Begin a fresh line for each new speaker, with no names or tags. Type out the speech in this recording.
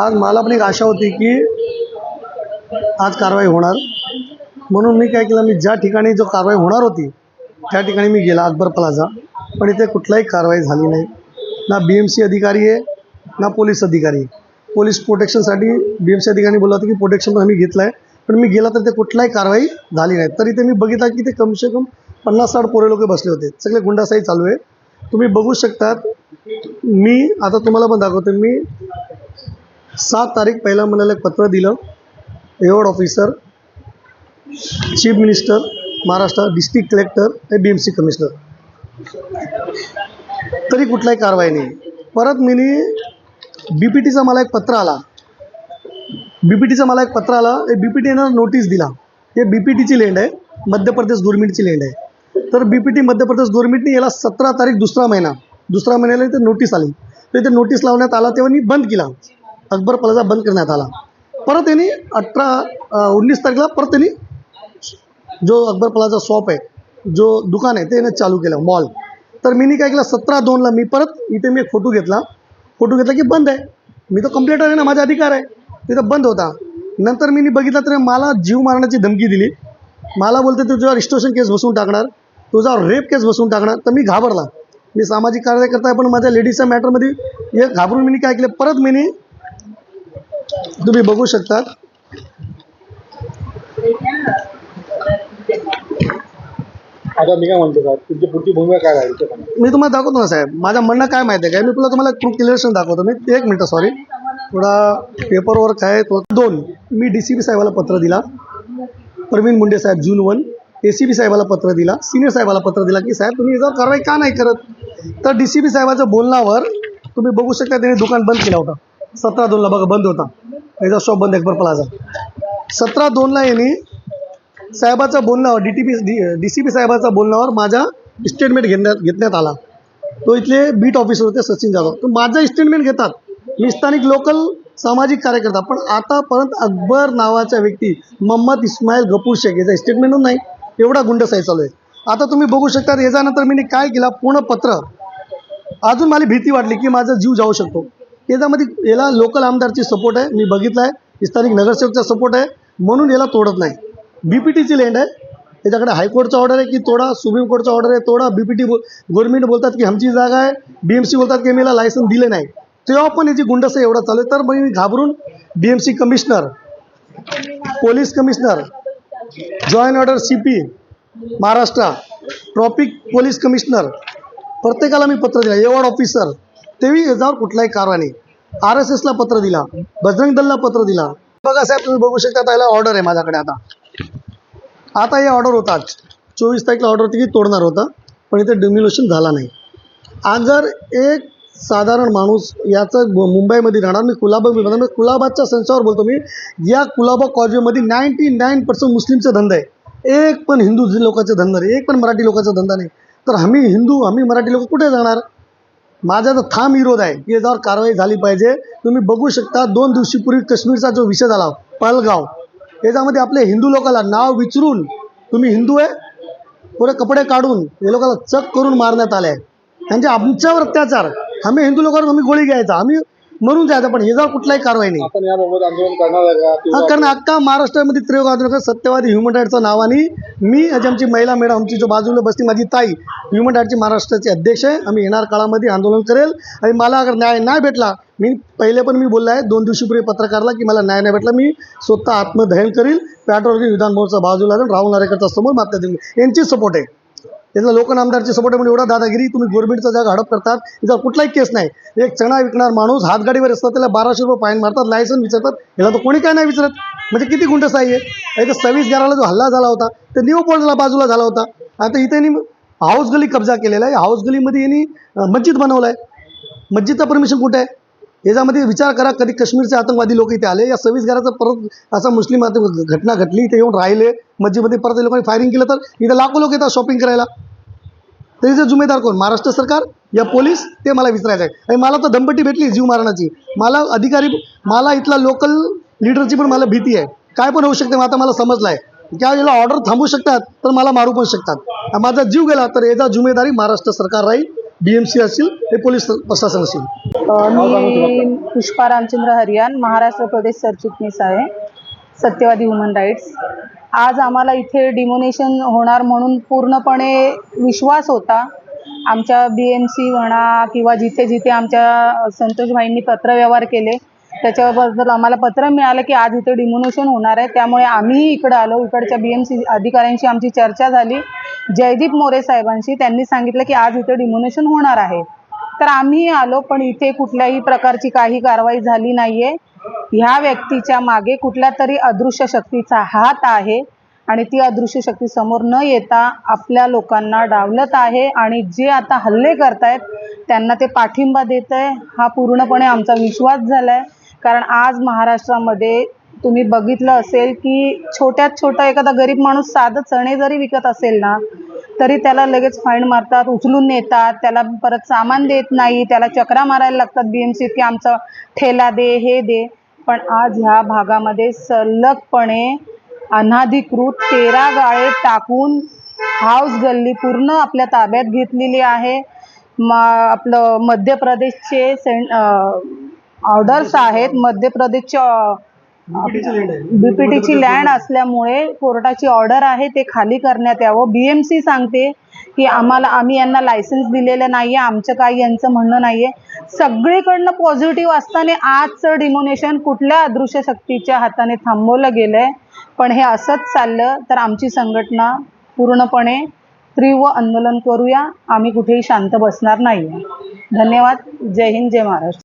आज मला पण एक आशा होती की आज कारवाई होणार. म्हणून मी काय केलं मी ज्या ठिकाणी जो कारवाई होणार होती त्या ठिकाणी मी गेला अकबर प्लाझा. पण इथे कुठलाही कारवाई झाली नाही. ना बी एम सी अधिकारी आहे ना पोलीस अधिकारी आहे. पोलीस प्रोटेक्शनसाठी बी एम सी अधिकारी बोलला होता की प्रोटेक्शन पण आम्ही घेतलं आहे पण मी गेला तर ते कुठलाही कारवाई झाली नाही. तर इथे मी बघितलं की ते कमसे कम पन्नास साठ पोरे लोक बसले होते. सगळे गुंडासाही चालू आहे. तुम्ही बघू शकतात. मी आता तुम्हाला पण दाखवतो मी सात तारीख पहिल्या महिन्याला एक पत्र दिलं. एवढ officer chief minister Maharashtra district collector आणि बी एम सी कमिशनर तरी कुठलाही कारवाई नाही. परत मीनी बी पी टीचा मला एक पत्र आला. बी पी टीचा मला एक पत्र आला. बी पी टीनं नोटीस दिला. हे बी पी टीची लेंड आहे. मध्य प्रदेश गव्हर्मेंटची लेंड आहे. तर बी पी टी मध्य प्रदेश गव्हर्मेंटने याला सतरा तारीख दुसरा महिना दुसरा महिन्याला इथे नोटीस आली. तर इथे नोटीस लावण्यात आला तेव्हा मी बंद केला. अकबर प्लाझा बंद करण्यात आला. परत त्यांनी अठरा उन्नीस तारखेला परत त्यांनी जो अकबर प्लाझा शॉप आहे जो दुकान आहे ते चालू केलं मॉल तर मी काय केलं सतरा दोनला मी परत इथे मी एक फोटो घेतला. फोटो घेतला की बंद आहे. मी तर कंप्लेंटर आहे ना माझा अधिकार आहे. तिथं बंद होता. नंतर मी बघितलं तर मला जीव मारण्याची धमकी दिली. मला बोलते तुझ्यावर रिस्टोरेशन केस बसवून टाकणार. तुझा रेप केस बसवून टाकणार. तर मी घाबरला. मी सामाजिक कार्यकर्ता आहे पण माझ्या लेडीजच्या मॅटरमध्ये हे घाबरून मी काय केलं. परत मी तुम्ही बघू शकतात
आता मी काय म्हणतो साहेब तुमची पुढची भूमिका काय राहील.
मी तुम्हाला दाखवतो ना साहेब. माझं म्हणणं काय माहिती आहे काय मी तुला तुम्हाला प्रूफ क्लिअरेशन दाखवतो. मी एक मिनटं सॉरी थोडा पेपर वर्क आहे तो. दोन मी डी सी बी साहेबाला पत्र दिला. प्रवीण मुंडे साहेब June one A C B साहेबाला पत्र दिला. सिनियर साहेबाला पत्र दिला की साहेब तुम्ही याच्यावर कारवाई का नाही करत? तर डी सी बी साहेबाच्या बोलण्यावर तुम्ही बघू शकता त्यांनी दुकान बंद केला होता. सतरा दोनला बघा बंद होता. याचा शॉप बंद अकबर प्लाझा सतरा दोनला यांनी साहेबाच्या बोलण्यावर D T P D D C P साहेबाच्या बोलण्यावर माझा स्टेटमेंट घेण्यात घेतण्यात आला. तो इथले बीट ऑफिसर होते सचिन जाधव. तर माझा स्टेटमेंट घेतात. मी स्थानिक लोकल सामाजिक कार्यकर्ता पण आतापर्यंत अकबर नावाचा व्यक्ती मोहम्मद इस्माईल गपूर शेख याचा स्टेटमेंटच नाही. एवढा गुंड गुंडसाई चालू आहे. आता तुम्ही बघू शकता याच्यानंतर मी काय केला पूर्ण पत्र. अजून मला भीती वाटली की माझा जीव जाऊ शकतो. याच्यामध्ये याला लोकल आमदारची सपोर्ट आहे. मी बघितलं आहे स्थानिक नगरसेवकचा सपोर्ट आहे. म्हणून याला तोडत नाही. बी पी टीची लँड आहे. त्याच्याकडे हायकोर्टचा ऑर्डर आहे की तोडा सुप्रीम कोर्टचा ऑर्डर आहे तोडा. बी पी टी गव्हर्नमेंट बोलतात की आमची जागा आहे. बी एम सी बोलतात की मीला लायसन दिले नाही. तेव्हा पण याची गुंडस एवढा चालू आहे. तर मग मी घाबरून B M C commissioner police commissioner joint order C P Maharashtra traffic police commissioner प्रत्येकाला मी पत्र दिलं. एवॉर्ड ऑफिसर तेवीस याच्यावर कुठलाही कारवा नाही आर एस एसला पत्र दिला. बजरंग दलला पत्र दिला. बघा साहेब तुम्ही बघू शकता त्याला ऑर्डर आहे माझ्याकडे आता. आता हे ऑर्डर होता चोवीस तारखेला ऑर्डर होती की तोडणार होता पण इथे डिम्युलेशन झाला नाही. आज जर एक साधारण माणूस याचं मुंबईमध्ये राहणार मी कुलाबा मी कुलाबाच्या संस्थावर बोलतो मी या कुलाबा कॉलेजमध्ये नाईन्टी नाईन पर्सेंट मुस्लिमचा धंदा आहे. एक पण हिंदू लोकांचा धंदा नाही एक पण मराठी लोकांचा धंदा नाही. तर आम्ही हिंदू आम्ही मराठी लोक कुठे जाणार? माझा तर ठाम विरोध आहे की याच्यावर कारवाई झाली पाहिजे. तुम्ही बघू शकता दोन दिवशीपूर्वी काश्मीरचा जो विषय झाला पालगाव याच्यामध्ये आपले हिंदू लोकांना नाव विचारून तुम्ही हिंदू आहे पुरे कपडे काढून हे लोकांना चक करून मारण्यात आले त्यांचे आमच्यावर अत्याचार. आम्ही हिंदू लोकांवर आम्ही गोळी घ्यायचा. आम्ही मरून जायचं पण ह्याच्यावर कुठलाही कारवाई नाही.
आपण याबाबत आंदोलन करणार आहे का?
हा
किंवा
कारण अख्खा महाराष्ट्रामध्ये त्रियोग आंदोलन सत्यवादी ह्युमन राईटच्या नावाने मी आज आमची महिला मॅडम आमची जो बाजूला बसली माझी ताई ह्युमन राईटची महाराष्ट्राची अध्यक्ष आहे. आम्ही येणार काळामध्ये आंदोलन करेल. आणि मला अगर न्याय नाही भेटला मी पहिले पण मी बोललो आहे दोन दिवशीपूर्वी पत्रकारला की मला न्याय नाही भेटला मी स्वतः आत्मदहन करील. पॅट्रोल विधान भवनचा बाजूला जाऊन राहुल नारेकरचा समोर देईल यांची सपोर्ट आहे. त्याचा लोक आमदारची सपोर्ट म्हणजे एवढा दादागिरी तुम्ही गोरमेंटचा जागा हडप करतात याचा कुठलाही केस नाही. एक चणा विकणार माणूस हातगाडीवर असतात त्याला बाराशे रुपये फाईन मारतात लायसन विचारतात याला तर कोणी काय नाही विचारत. म्हणजे किती गुंडसाई आहे? एक सव्वीस घराला जो हल्ला झाला होता ते न्यू पॉईंटला बाजूला झाला होता. आता इथे हाऊस गली कब्जा केलेला आहे. हाऊस गलीमध्ये यांनी मस्जिद बनवलं आहे मस्जिदचा परमिशन कुठे आहे? याच्यामध्ये विचार करा कधी काश्मीरचे आतंकवादी लोक इथे आले. या सव्वीस घराचं परत असा मुस्लिम आतंक घटना घटली इथे येऊन राहिले. मस्जिदमध्ये परत लोकांनी फायरिंग केलं तर इथं लाखो लोक येतात शॉपिंग करायला. तर इथे जुमेदार कोण? महाराष्ट्र सरकार या पोलीस ते मला विचारायचं आहे. आणि मला तर दंपटी भेटली जीव मारण्याची. मला अधिकारी मला इथला लोकल लिडरची पण मला भीती आहे. काय पण होऊ शकते आता मला समजलं आहे. त्या वेळेला ऑर्डर थांबू शकतात तर मला मारू पण शकतात. माझा जीव गेला तर याचा जुमेदारी महाराष्ट्र सरकार राहील बी एम सी असतील हे पोलीस प्रशासन असेल.
मी पुष्पा रामचंद्र हरियान महाराष्ट्र प्रदेश सरचिटणीस आहे. सत्यवादी वुमन राईट्स आज आम्हाला इथे डिमोनेशन होणार म्हणून पूर्णपणे विश्वास होता. आमच्या बी एम सी म्हणा किंवा जिथे जिथे आमच्या संतोषभाईंनी पत्रव्यवहार केले त्याच्याबद्दल आम्हाला पत्र मिळालं की आज इथे डिमोनेशन होणार आहे. त्यामुळे आम्हीही इकडं आलो. इकडच्या बी एम सी अधिकाऱ्यांशी आमची चर्चा झाली. जयदीप मोरे साहेबांशी त्यांनी सांगितलं की आज इथे डिमोनेशन होणार आहे. तर आम्हीही आलो पण इथे कुठल्याही प्रकारची काही कारवाई झाली नाही आहे ह्या व्यक्तीच्या मागे कुठल्या तरी अदृश्य शक्तीचा हात आहे आणि ती अदृश्य शक्ती समोर न येता आपल्या लोकांना डावलत आहे आणि जे आता हल्ले करतायत त्यांना ते पाठिंबा देत आहे. हा पूर्णपणे आमचा विश्वास झाला आहे कारण आज महाराष्ट्रामध्ये तुम्ही बघितलं असेल की छोट्यात छोटा एखादा गरीब माणूस साधं चणे जरी विकत असेल ना तरी त्याला लगेच फाईन मारतात उचलून नेतात त्याला परत सामान देत नाही त्याला चक्रा मारायला लागतात बी एम सीत की आमचा ठेला दे हे दे. पण आज ह्या भागामध्ये सलगपणे अनाधिकृत तेरा गाळे टाकून हाऊस गल्ली पूर्ण आपल्या ताब्यात घेतलेली आहे. म आपलं मध्य प्रदेशचे सें ऑर्डर्स आहेत. मध्य प्रदेशचे बीपीटीची लँड असल्यामुळे कोर्टाची ऑर्डर आहे ते खाली करण्यात यावं. बी एम सी सांगते की आम्हाला आम्ही यांना लायसन्स दिलेलं नाही आहे आमचं काही यांचं म्हणणं नाही आहे सगळीकडनं पॉझिटिव्ह असताना आजचं डिमोनेशन कुठल्या अदृश्य शक्तीच्या हाताने थांबवलं गेलं आहे पण हे असंच चाललं तर आमची संघटना पूर्णपणे तीव्र आंदोलन करूया. आम्ही कुठेही शांत बसणार नाही धन्यवाद. जय हिंद जय महाराष्ट्र.